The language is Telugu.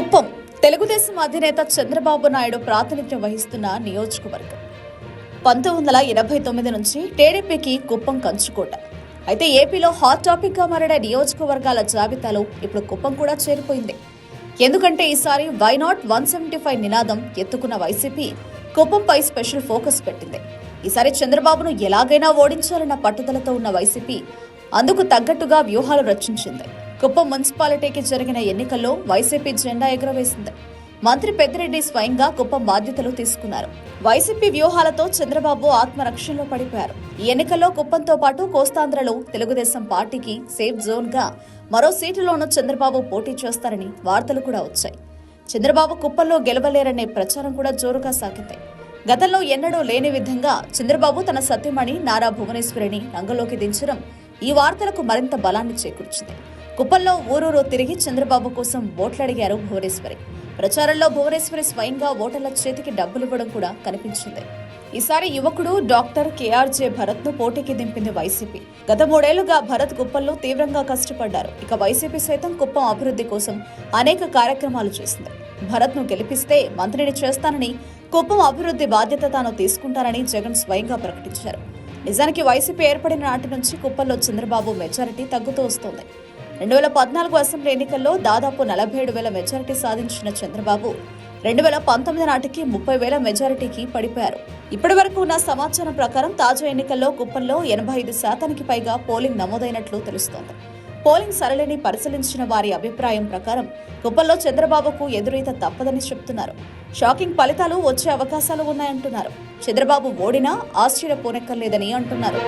కుప్పం తెలుగుదేశం అధినేత చంద్రబాబు నాయుడు ప్రాతినిధ్యం వహిస్తున్న నియోజకవర్గం. పంతొమ్మిది వందల ఎనభై తొమ్మిది నుంచి టీడీపీకి కుప్పం కంచుకోట. అయితే ఏపీలో హాట్ టాపిక్గా మారిన నియోజకవర్గాల జాబితాలో ఇప్పుడు కుప్పం కూడా చేరిపోయింది. ఎందుకంటే ఈసారి why not one seventy five నినాదం ఎత్తుకున్న వైసీపీ కుప్పంపై స్పెషల్ ఫోకస్ పెట్టింది. ఈసారి చంద్రబాబును ఎలాగైనా ఓడించాలన్న పట్టుదలతో ఉన్న వైసీపీ అందుకు తగ్గట్టుగా వ్యూహాలు రచించింది. కుప్పం మున్సిపాలిటీకి జరిగిన ఎన్నికల్లో వైసీపీ జెండా ఎగురవేసింది. మంత్రి పెద్దిరెడ్డి స్వయంగా కుప్పం బాధ్యతలు తీసుకున్నారు. వైసీపీ వ్యూహాలతో చంద్రబాబు ఆత్మరక్షణలో పడిపోయారు. ఈ ఎన్నికల్లో కుప్పంతో పాటు కోస్తాంధ్రలో తెలుగుదేశం పార్టీకి సేఫ్ జోన్గా మరో సీటులోనూ చంద్రబాబు పోటీ చేస్తారని వార్తలు కూడా వచ్చాయి. చంద్రబాబు కుప్పంలో గెలవలేరనే ప్రచారం కూడా జోరుగా సాగింది. గతంలో ఎన్నడూ లేని విధంగా చంద్రబాబు తన సత్యమణి నారా భువనేశ్వరిని రంగంలోకి దించడం ఈ వార్తలకు మరింత బలాన్ని చేకూర్చింది. కుప్పంలో ఊరూరు తిరిగి చంద్రబాబు కోసం ఓట్లడిగారు భువనేశ్వరి. ప్రచారంలో భువనేశ్వరి స్వయంగా ఓటర్ల చేతికి డబ్బులు ఇవ్వడం కూడా కనిపించింది. ఈసారి యువకుడు డాక్టర్ కేఆర్జే భరత్ను పోటీకి దింపింది వైసీపీ. గత మూడేళ్ళుగా భరత్ కుప్పంలో తీవ్రంగా కష్టపడ్డారు. ఇక వైసీపీ సైతం కుప్పం అభివృద్ధి కోసం అనేక కార్యక్రమాలు చేసింది. భరత్ను గెలిపిస్తే మంత్రిని చేస్తానని కుప్పం అభివృద్ధి బాధ్యత తాను తీసుకుంటానని జగన్ స్వయంగా ప్రకటించారు. నిజానికి వైసీపీ ఏర్పడిన నాటి నుంచి కుప్పంలో చంద్రబాబు మెజారిటీ తగ్గుతూ వస్తోంది. రెండు వేల పద్నాలుగు అసెంబ్లీ ఎన్నికల్లో దాదాపు నలభై ఏడు వేల మెజారిటీ సాధించిన చంద్రబాబు రెండు వేల పంతొమ్మిది నాటికి ముప్పై వేల మెజారిటీకి పడిపోయారు. ఇప్పటి వరకు ఉన్న సమాచారం ప్రకారం తాజా ఎన్నికల్లో కుప్పంలో ఎనభై ఐదు శాతానికి పైగా పోలింగ్ నమోదైనట్లు తెలుస్తోంది. పోలింగ్ సరళిని పరిశీలించిన వారి అభిప్రాయం ప్రకారం కుప్పంలో చంద్రబాబుకు ఎదురీత తప్పదని చెబుతున్నారు షాకింగ్ ఫలితాలు వచ్చే అవకాశాలు ఉన్నాయంటున్నారు. చంద్రబాబు ఓడినా ఆశ్చర్యపోనక్కర్లేదని అంటున్నారు.